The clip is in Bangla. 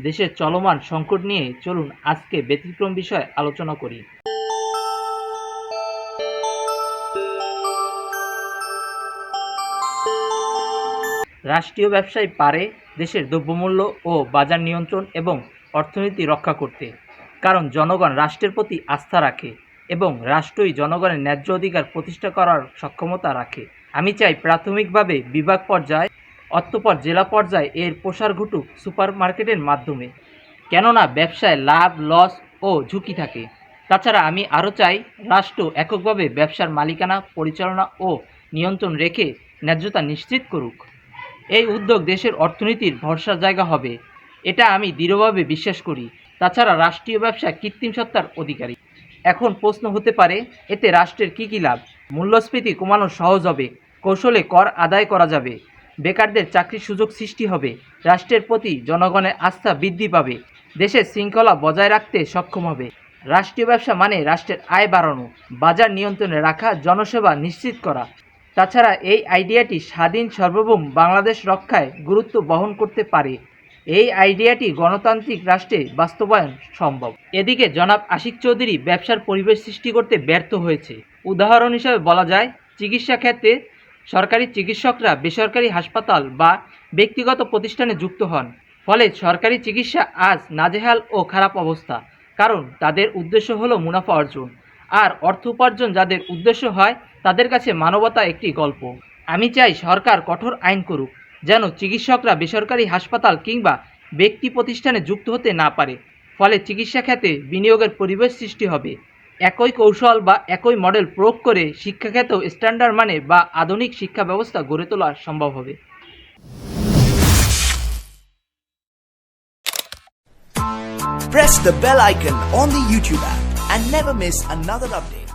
দেশের চলমান সংকট নিয়ে চলুন আজকে ব্যতিক্রম বিষয়ে আলোচনা করি। রাষ্ট্রীয় ব্যবসায় পারে দেশের দ্রব্যমূল্য ও বাজার নিয়ন্ত্রণ এবং অর্থনীতি রক্ষা করতে। কারণ জনগণ রাষ্ট্রের প্রতি আস্থা রাখে এবং রাষ্ট্রই জনগণের ন্যায্য অধিকার প্রতিষ্ঠা করার সক্ষমতা রাখে। আমি চাই প্রাথমিকভাবে বিভাগ পর্যায়ে অতঃপর জেলা পর্যায়ে এর প্রসার ঘটুক সুপার মার্কেটের মাধ্যমে। কেননা ব্যবসায় লাভ, লস ও ঝুঁকি থাকে। তাছাড়া আমি আরও চাই, রাষ্ট্র এককভাবে ব্যবসার মালিকানা, পরিচালনা ও নিয়ন্ত্রণ রেখে ন্যায্যতা নিশ্চিত করুক। এই উদ্যোগ দেশের অর্থনীতির ভরসার জায়গা হবে। এটা আমি দৃঢ়ভাবে বিশ্বাস করি। তাছাড়া রাষ্ট্রীয় ব্যবসা কৃত্রিম সত্তার অধিকারী। এখন প্রশ্ন হতে পারে, এতে রাষ্ট্রের কী কী লাভ? মূল্যস্ফীতি কমানো সহজ হবে। কৌশলে কর আদায় করা যাবে। বেকারদের চাকরির সুযোগ সৃষ্টি হবে। রাষ্ট্রের প্রতি জনগণের আস্থা বৃদ্ধি পাবে। দেশের শৃঙ্খলা বজায় রাখতে সক্ষম হবে। রাষ্ট্রীয় ব্যবসা মানে রাষ্ট্রের আয় বাড়ানো, বাজার নিয়ন্ত্রণে রাখা, জনসেবা নিশ্চিত করা। তাছাড়া এই আইডিয়াটি স্বাধীন সার্বভৌম বাংলাদেশ রক্ষায় গুরুত্ব বহন করতে পারে। এই আইডিয়াটি গণতান্ত্রিক রাষ্ট্রে বাস্তবায়ন সম্ভব। এদিকে জনাব আশিক চৌধুরী ব্যবসার পরিবেশ সৃষ্টি করতে ব্যর্থ হয়েছে। উদাহরণ হিসাবে বলা যায়, চিকিৎসা ক্ষেত্রে সরকারি চিকিৎসকরা বেসরকারি হাসপাতাল বা ব্যক্তিগত প্রতিষ্ঠানে যুক্ত হন। ফলে সরকারি চিকিৎসা আজ নাজেহাল ও খারাপ অবস্থা। কারণ তাদের উদ্দেশ্য হলো মুনাফা অর্জন। আর অর্থ উপার্জন যাদের উদ্দেশ্য হয়, তাদের কাছে মানবতা একটি গল্প। আমি চাই সরকার কঠোর আইন করুক, যেন চিকিৎসকরা বেসরকারি হাসপাতাল কিংবা ব্যক্তি প্রতিষ্ঠানে যুক্ত হতে না পারে। ফলে চিকিৎসা খাতে বিনিয়োগের পরিবেশ সৃষ্টি হবে। একই কৌশল বা একই মডেল প্রয়োগ করে শিক্ষাক্ষেত্র স্ট্যান্ডার্ড মানে বা আধুনিক শিক্ষা ব্যবস্থা গড়ে তোলা সম্ভব হবে Press the bell icon on the YouTube app and never miss another update.